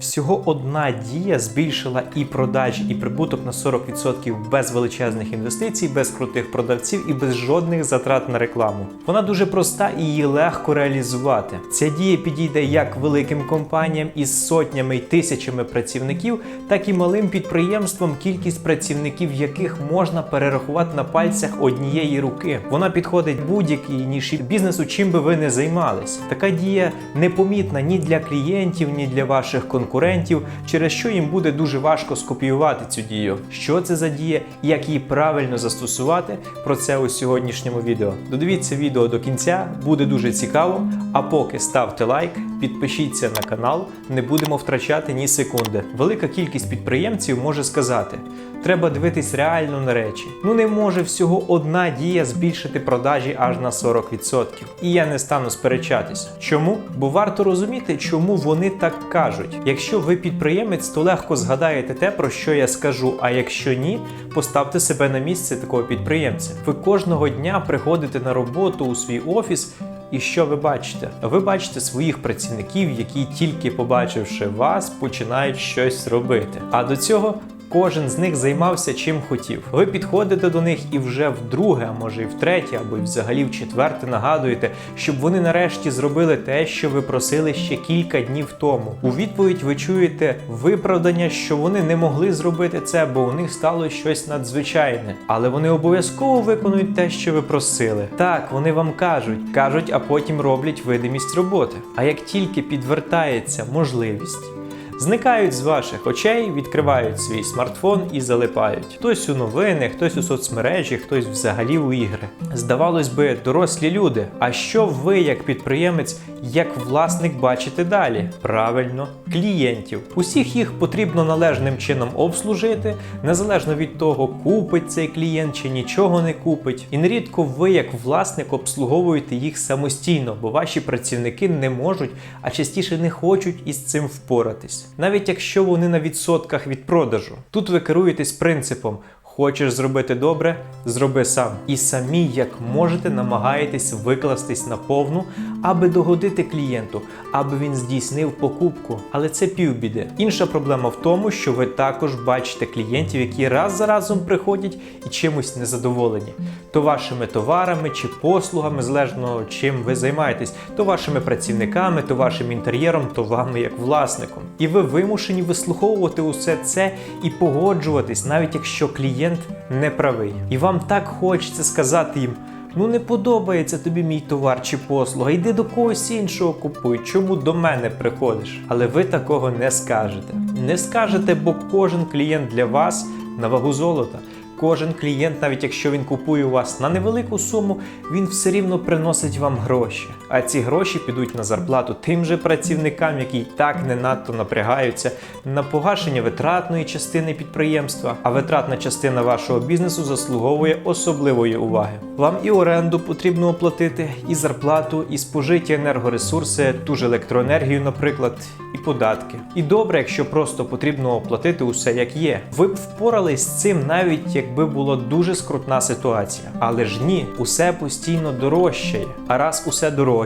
Всього одна дія збільшила і продажі, і прибуток на 40% без величезних інвестицій, без крутих продавців і без жодних затрат на рекламу. Вона дуже проста і її легко реалізувати. Ця дія підійде як великим компаніям із сотнями й тисячами працівників, так і малим підприємствам, кількість працівників яких можна перерахувати на пальцях однієї руки. Вона підходить будь-якій ніші бізнесу, чим би ви не займались. Така дія непомітна ні для клієнтів, ні для ваших конкурентів, через що їм буде дуже важко скопіювати цю дію. Що це за дія як її правильно застосувати? Про це у сьогоднішньому відео. Додивіться відео до кінця, буде дуже цікаво. А поки ставте лайк, підпишіться на канал, не будемо втрачати ні секунди. Велика кількість підприємців може сказати. Треба дивитись реально на речі. Ну не може всього одна дія збільшити продажі аж на 40%. І я не стану сперечатись. Чому? Бо варто розуміти, чому вони так кажуть. Якщо ви підприємець, то легко згадаєте те, про що я скажу. А якщо ні, поставте себе на місце такого підприємця. Ви кожного дня приходите на роботу у свій офіс. І що ви бачите? Ви бачите своїх працівників, які тільки побачивши вас, починають щось робити. А до цього Кожен з них займався чим хотів. Ви підходите до них і вже вдруге, а може і втретє, або й взагалі в четверте нагадуєте, щоб вони нарешті зробили те, що ви просили ще кілька днів тому. У відповідь ви чуєте виправдання, що вони не могли зробити це, бо у них стало щось надзвичайне. Але вони обов'язково виконують те, що ви просили. Так, вони вам кажуть, кажуть, а потім роблять видимість роботи. А як тільки підвертається можливість. Зникають з ваших очей, відкривають свій смартфон і залипають. Хтось у новини, хтось у соцмережі, хтось взагалі у ігри. Здавалось би, дорослі люди. А що ви, як підприємець, як власник, бачите далі? Правильно, клієнтів. Усіх їх потрібно належним чином обслужити, незалежно від того, купить цей клієнт чи нічого не купить. І нерідко ви, як власник, обслуговуєте їх самостійно, бо ваші працівники не можуть, а частіше не хочуть із цим впоратись навіть якщо вони на відсотках від продажу. Тут ви керуєтесь принципом. Хочеш зробити добре, зроби сам. І самі, як можете, намагаєтесь викластись на повну, аби догодити клієнту, аби він здійснив покупку. Але це півбіди. Інша проблема в тому, що ви також бачите клієнтів, які раз за разом приходять і чимось незадоволені. То вашими товарами чи послугами, залежно чим ви займаєтесь, то вашими працівниками, то вашим інтер'єром, то вами як власником. І ви вимушені вислуховувати усе це і погоджуватись, навіть якщо клієнт не правий. І вам так хочеться сказати їм. Ну не подобається тобі мій товар чи послуга, йди до когось іншого купуй. Чому до мене приходиш? Але ви такого не скажете. Не скажете, бо кожен клієнт для вас на вагу золота. Кожен клієнт, навіть якщо він купує у вас на невелику суму, він все рівно приносить вам гроші. А ці гроші підуть на зарплату тим же працівникам, які й так не надто напрягаються, на погашення витратної частини підприємства. А витратна частина вашого бізнесу заслуговує особливої уваги. Вам і оренду потрібно оплатити, і зарплату, і спожиті енергоресурси, ту ж електроенергію, наприклад, і податки. І добре, якщо просто потрібно оплатити усе як є. Ви б впорались з цим навіть якби була дуже скрутна ситуація. Але ж ні, усе постійно дорожчає. А раз усе дорожчає,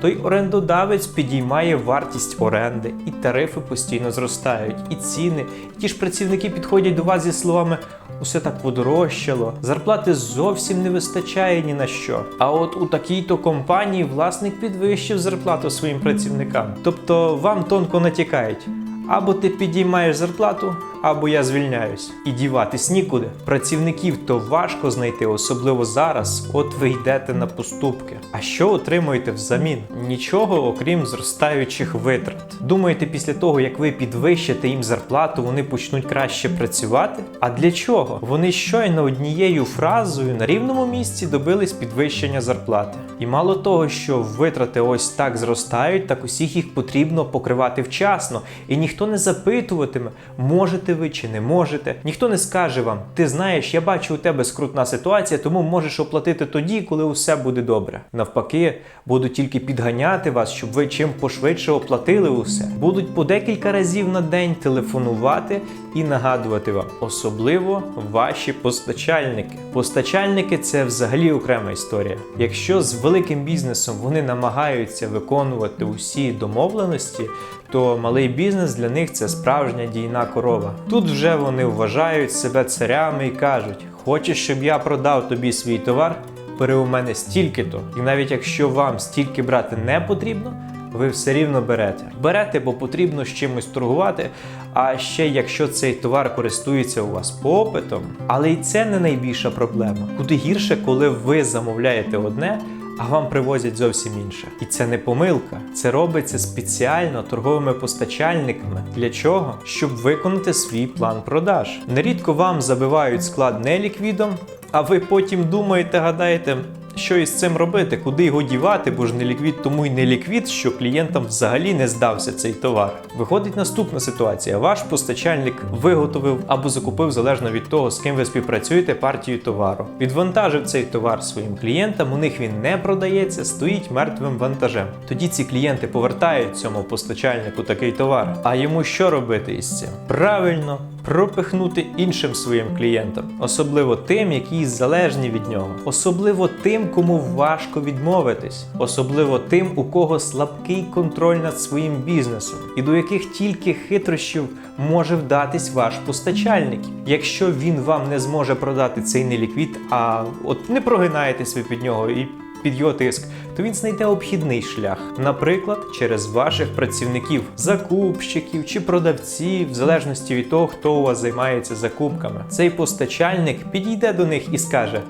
то й орендодавець підіймає вартість оренди, і тарифи постійно зростають, і ціни. І ті ж працівники підходять до вас зі словами. Усе так подорожчало, зарплати зовсім не вистачає ні на що. А от у такій-то компанії власник підвищив зарплату своїм працівникам. Тобто вам тонко натякають. Або ти підіймаєш зарплату, або я звільняюсь. І діватись нікуди. Працівників то важко знайти, особливо зараз. От ви йдете на поступки. А що отримуєте взамін? Нічого, окрім зростаючих витрат. Думаєте, після того, як ви підвищите їм зарплату, вони почнуть краще працювати? А для чого? Вони щойно однією фразою на рівному місці добились підвищення зарплати. І мало того, що витрати ось так зростають, так усіх їх потрібно покривати вчасно. І ніхто не запитуватиме, можете ви чи не можете. Ніхто не скаже вам, ти знаєш, я бачу у тебе скрутна ситуація, тому можеш оплатити тоді, коли усе буде добре. Навпаки, будуть тільки підганяти вас, щоб ви чим пошвидше оплатили усе. Будуть по декілька разів на день телефонувати і нагадувати вам, особливо ваші постачальники. Постачальники це взагалі окрема історія. Якщо з великим бізнесом вони намагаються виконувати усі домовленості, то малий бізнес для них це справжня дійна корова. Тут вже вони вважають себе царями і кажуть: хочеш, щоб я продав тобі свій товар? Бери у мене стільки-то. І навіть якщо вам стільки брати не потрібно, ви все рівно берете. Берете, бо потрібно з чимось торгувати. А ще якщо цей товар користується у вас попитом, але і це не найбільша проблема. Куди гірше, коли ви замовляєте одне. А вам привозять зовсім інше. І це не помилка. Це робиться спеціально торговими постачальниками. Для чого? Щоб виконати свій план продаж. Нерідко вам забивають склад не ліквідом, а ви потім думаєте, гадаєте, що із цим робити, куди його дівати, бо ж не ліквід, тому й не ліквід, що клієнтам взагалі не здався цей товар. Виходить наступна ситуація: ваш постачальник виготовив або закупив залежно від того, з ким ви співпрацюєте партію товару. Відвантажив цей товар своїм клієнтам. У них він не продається, стоїть мертвим вантажем. Тоді ці клієнти повертають цьому постачальнику такий товар. А йому що робити із цим? Правильно. Пропихнути іншим своїм клієнтам, особливо тим, які залежні від нього, особливо тим, кому важко відмовитись, особливо тим, у кого слабкий контроль над своїм бізнесом, і до яких тільки хитрощів може вдатись ваш постачальник. Якщо він вам не зможе продати цей неліквід, а от не прогинаєтесь ви під нього і під його тиск, то він знайде обхідний шлях, наприклад, через ваших працівників, закупщиків чи продавців, в залежності від того, хто у вас займається закупками. Цей постачальник підійде до них і скаже.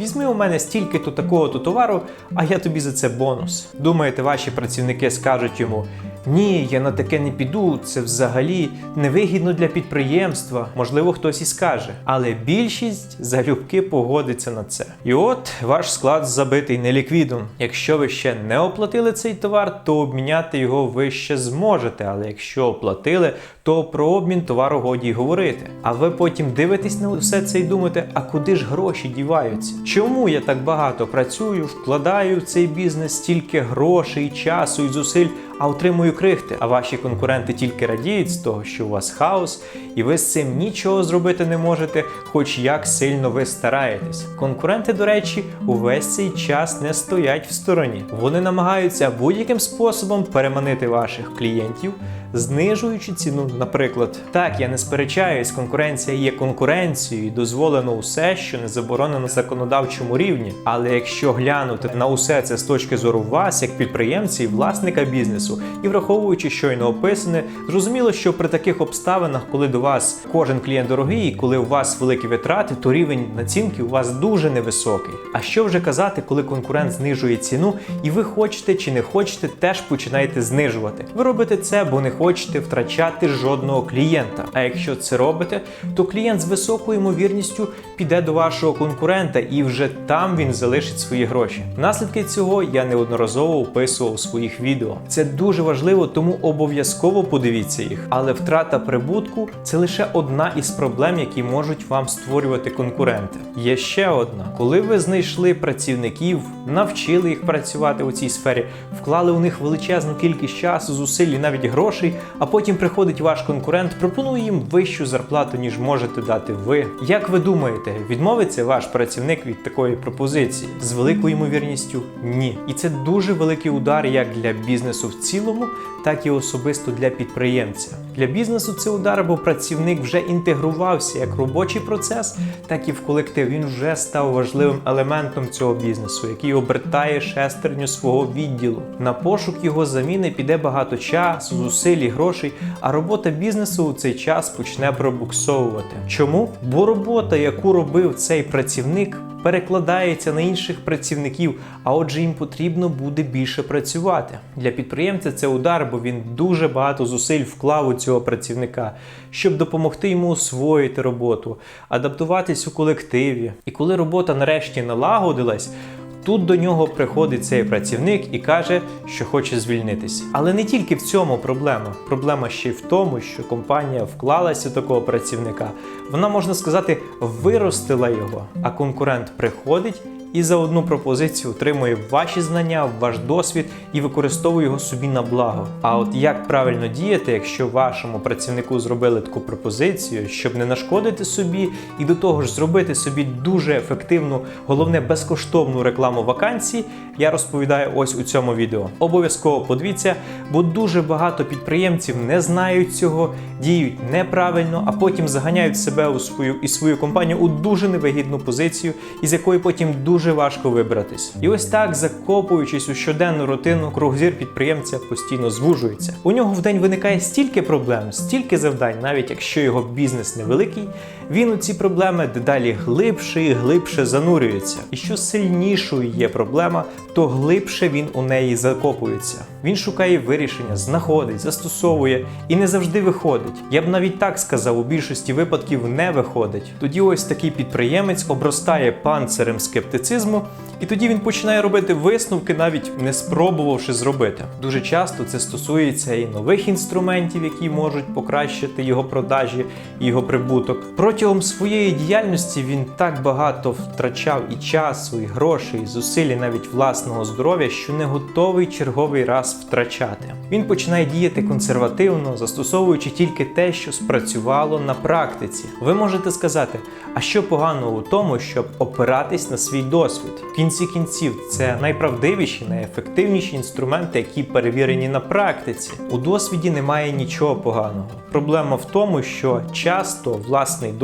Візьми у мене стільки-то такого-то товару, а я тобі за це бонус. Думаєте, ваші працівники скажуть йому: ні, я на таке не піду, це взагалі невигідно для підприємства. Можливо, хтось і скаже. Але більшість залюбки погодиться на це. І от ваш склад забитий неліквідом. Якщо ви ще не оплатили цей товар, то обміняти його ви ще зможете. Але якщо оплатили, то про обмін товару годі й говорити. А ви потім дивитесь на все це і думаєте, а куди ж гроші діваються? Чому я так багато працюю, вкладаю в цей бізнес стільки грошей, часу і зусиль, а отримую крихти? А ваші конкуренти тільки радіють з того, що у вас хаос, і ви з цим нічого зробити не можете, хоч як сильно ви стараєтесь. Конкуренти, до речі, увесь цей час не стоять в стороні. Вони намагаються будь-яким способом переманити ваших клієнтів знижуючи ціну, наприклад. Так, я не сперечаюсь, конкуренція є конкуренцією, і дозволено усе, що не заборонено на законодавчому рівні. Але якщо глянути на усе це з точки зору вас, як підприємця і власника бізнесу, і враховуючи щойно описане, зрозуміло, що при таких обставинах, коли до вас кожен клієнт дорогий, і коли у вас великі витрати, то рівень націнки у вас дуже невисокий. А що вже казати, коли конкурент знижує ціну, і ви хочете чи не хочете, теж починаєте знижувати. Ви робите це, бо не хочете втрачати жодного клієнта. А якщо це робите, то клієнт з високою ймовірністю піде до вашого конкурента і вже там він залишить свої гроші. Наслідки цього я неодноразово описував у своїх відео. Це дуже важливо, тому обов'язково подивіться їх. Але втрата прибутку це лише одна із проблем, які можуть вам створювати конкуренти. Є ще одна: коли ви знайшли працівників, навчили їх працювати у цій сфері, вклали у них величезну кількість часу, зусиль і навіть грошей, а потім приходить ваш конкурент, пропонує їм вищу зарплату, ніж можете дати ви. Як ви думаєте, відмовиться ваш працівник від такої пропозиції? З великою ймовірністю ні. І це дуже великий удар як для бізнесу в цілому, так і особисто для підприємця. Для бізнесу це удар, бо працівник вже інтегрувався як робочий процес, так і в колектив. Він вже став важливим елементом цього бізнесу, який обертає шестерню свого відділу. На пошук його заміни піде багато часу, зусиль грошей, а робота бізнесу у цей час почне пробуксовувати. Чому? Бо робота, яку робив цей працівник, перекладається на інших працівників, а отже, їм потрібно буде більше працювати. Для підприємця це удар, бо він дуже багато зусиль вклав у цього працівника, щоб допомогти йому освоїти роботу, адаптуватись у колективі. І коли робота нарешті налагодилась. Тут до нього приходить цей працівник і каже, що хоче звільнитися. Але не тільки в цьому проблема. Проблема ще й в тому, що компанія вклалася такого працівника. Вона, можна сказати, виростила його, а конкурент приходить і за одну пропозицію отримує ваші знання, ваш досвід і використовує його собі на благо. А от як правильно діяти, якщо вашому працівнику зробили таку пропозицію, щоб не нашкодити собі і до того ж зробити собі дуже ефективну, головне безкоштовну рекламу вакансій, я розповідаю ось у цьому відео. Обов'язково подивіться, бо дуже багато підприємців не знають цього, діють неправильно, а потім заганяють себе у свою і свою компанію у дуже невигідну позицію, із якої потім дуже важко вибратись. І ось так, закопуючись у щоденну рутину, кругзір підприємця постійно звужується. У нього в день виникає стільки проблем, стільки завдань, навіть якщо його бізнес невеликий, він у ці проблеми дедалі глибше і глибше занурюється. І що сильнішою є проблема, то глибше він у неї закопується. Він шукає вирішення, знаходить, застосовує і не завжди виходить. Я б навіть так сказав, у більшості випадків не виходить. Тоді ось такий підприємець обростає панцирем скептицизму, і тоді він починає робити висновки, навіть не спробувавши зробити. Дуже часто це стосується і нових інструментів, які можуть покращити його продажі і його прибуток. Протягом своєї діяльності він так багато втрачав і часу, і грошей, і зусиль, навіть власного здоров'я, що не готовий черговий раз втрачати. Він починає діяти консервативно, застосовуючи тільки те, що спрацювало на практиці. Ви можете сказати, а що поганого у тому, щоб опиратись на свій досвід? В кінці кінців це найправдивіші, найефективніші інструменти, які перевірені на практиці. У досвіді немає нічого поганого. Проблема в тому, що часто власний досвід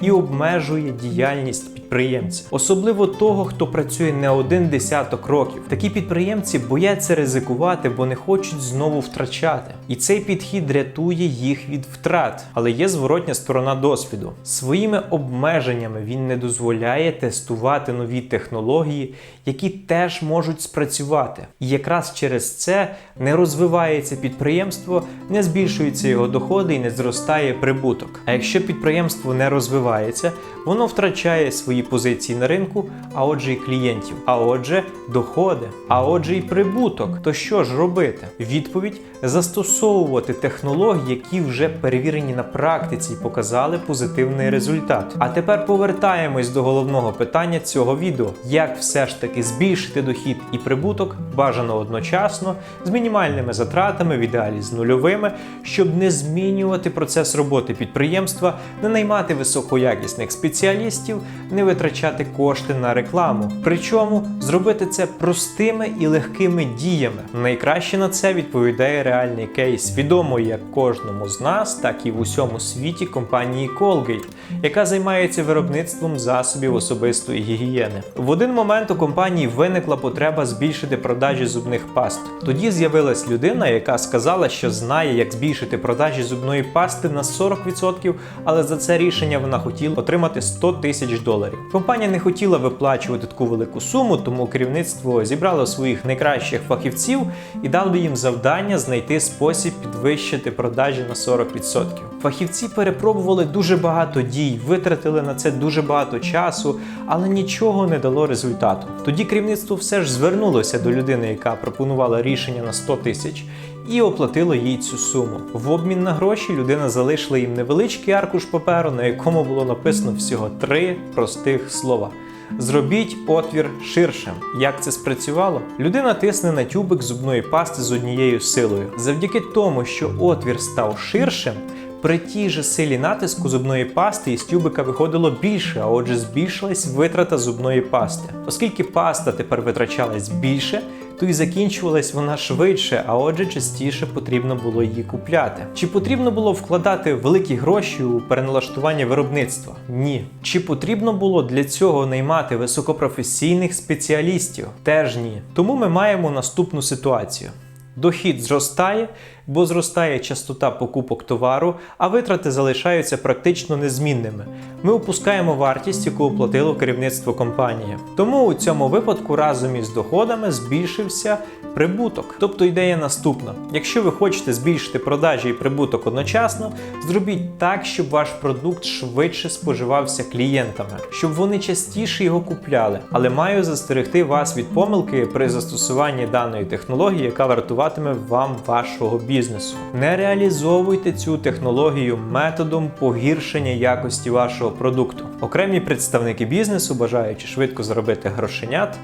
і обмежує діяльність підприємця, особливо того, хто працює не один десяток років. Такі підприємці бояться ризикувати, бо не хочуть знову втрачати. І цей підхід рятує їх від втрат, але є зворотня сторона досвіду. Своїми обмеженнями він не дозволяє тестувати нові технології, які теж можуть спрацювати. І якраз через це не розвивається підприємство, не збільшуються його доходи і не зростає прибуток. А якщо підприємство не розвивається, воно втрачає свої позиції на ринку, а отже, і клієнтів, а отже, доходи, а отже, і прибуток. То що ж робити? Відповідь застосовувати технології, які вже перевірені на практиці і показали позитивний результат. А тепер повертаємось до головного питання цього відео: як все ж таки збільшити дохід і прибуток бажано одночасно з мінімальними затратами, в ідеалі з нульовими, щоб не змінювати процес роботи підприємства, не наймати високоякісних спеціалістів, не витрачати кошти на рекламу. Причому зробити це простими і легкими діями. Найкраще на це відповідає реальний кейс, відомої як кожному з нас, так і в усьому світі компанії Colgate, яка займається виробництвом засобів особистої гігієни. В один момент у компанії виникла потреба збільшити продажі зубних паст. Тоді з'явилась людина, яка сказала, що знає, як збільшити продажі зубної пасти на 40%, але за це рішення вона хотіла отримати 100 тисяч доларів. Компанія не хотіла виплачувати таку велику суму, тому керівництво зібрало своїх найкращих фахівців і дало їм завдання знайти спосіб підвищити продажі на 40%. Фахівці перепробували дуже багато дій, витратили на це дуже багато часу, але нічого не дало результату. Тоді керівництво все ж звернулося до людини, яка пропонувала рішення на 100 тисяч. І оплатило їй цю суму. В обмін на гроші людина залишила їм невеличкий аркуш паперу, на якому було написано всього три простих слова. Зробіть отвір ширшим. Як це спрацювало? Людина тисне на тюбик зубної пасти з однією силою. Завдяки тому, що отвір став ширшим, при тій же силі натиску зубної пасти із тюбика виходило більше, а отже, збільшилась витрата зубної пасти. Оскільки паста тепер витрачалась більше, то і закінчувалась вона швидше, а отже, частіше потрібно було її купляти. Чи потрібно було вкладати великі гроші у переналаштування виробництва? Ні. Чи потрібно було для цього наймати високопрофесійних спеціалістів? Теж ні. Тому ми маємо наступну ситуацію. Дохід зростає, бо зростає частота покупок товару, а витрати залишаються практично незмінними. Ми опускаємо вартість, яку оплатило керівництво компанії. Тому у цьому випадку разом із доходами збільшився прибуток. Тобто ідея наступна: якщо ви хочете збільшити продажі і прибуток одночасно, зробіть так, щоб ваш продукт швидше споживався клієнтами, щоб вони частіше його купляли. Але маю застерегти вас від помилки при застосуванні даної технології, яка вартуватиме вам вашого бізнесу. Не реалізовуйте цю технологію методом погіршення якості вашого продукту. Окремі представники бізнесу, бажаючи швидко заробити грошенят,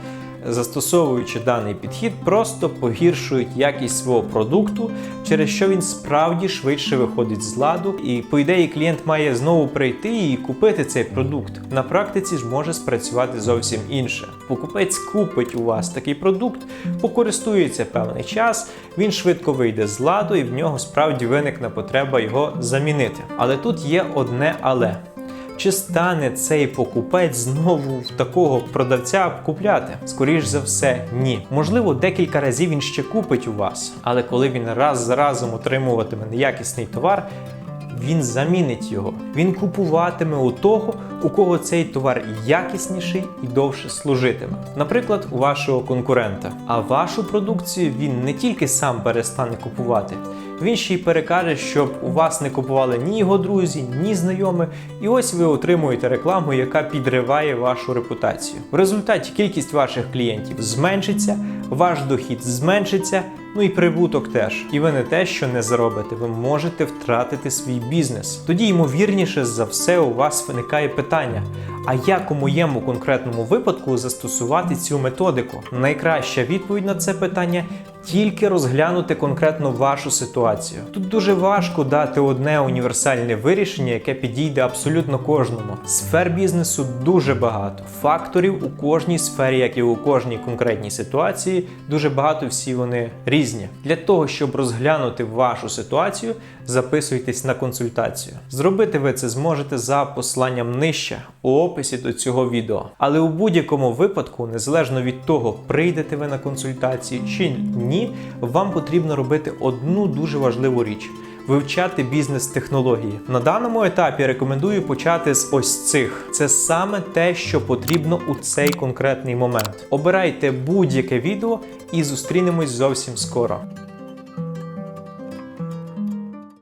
застосовуючи даний підхід, просто погіршують якість свого продукту, через що він справді швидше виходить з ладу, і по ідеї клієнт має знову прийти і купити цей продукт. На практиці ж може спрацювати зовсім інше. Покупець купить у вас такий продукт, покористується певний час, він швидко вийде з ладу, і в нього справді виникне потреба його замінити. Але тут є одне але. Чи стане цей покупець знову в такого продавця купляти? Скоріш за все, ні. Можливо, декілька разів він ще купить у вас, але коли він раз за разом отримуватиме неякісний товар, він замінить його. Він купуватиме у того, у кого цей товар якісніший і довше служитиме. Наприклад, у вашого конкурента. А вашу продукцію він не тільки сам перестане купувати, він ще й перекаже, щоб у вас не купували ні його друзі, ні знайомі. І ось ви отримуєте рекламу, яка підриває вашу репутацію. В результаті кількість ваших клієнтів зменшиться, ваш дохід зменшиться. Ну і прибуток теж. І ви не те, що не заробите, ви можете втратити свій бізнес. Тоді, ймовірніше за все, у вас виникає питання: а як у моєму конкретному випадку застосувати цю методику? Найкраща відповідь на це питання тільки розглянути конкретно вашу ситуацію. Тут дуже важко дати одне універсальне вирішення, яке підійде абсолютно кожному. Сфер бізнесу дуже багато. Факторів у кожній сфері, як і у кожній конкретній ситуації, дуже багато всі вони різні. Для того, щоб розглянути вашу ситуацію, записуйтесь на консультацію. Зробити ви це зможете за посиланням нижче у описі до цього відео. Але у будь-якому випадку, незалежно від того, прийдете ви на консультацію чи ні, вам потрібно робити одну дуже важливу річ. Вивчати бізнес-технології на даному етапі рекомендую почати з ось цих. Це саме те, що потрібно у цей конкретний момент. Обирайте будь-яке відео і зустрінемось зовсім скоро.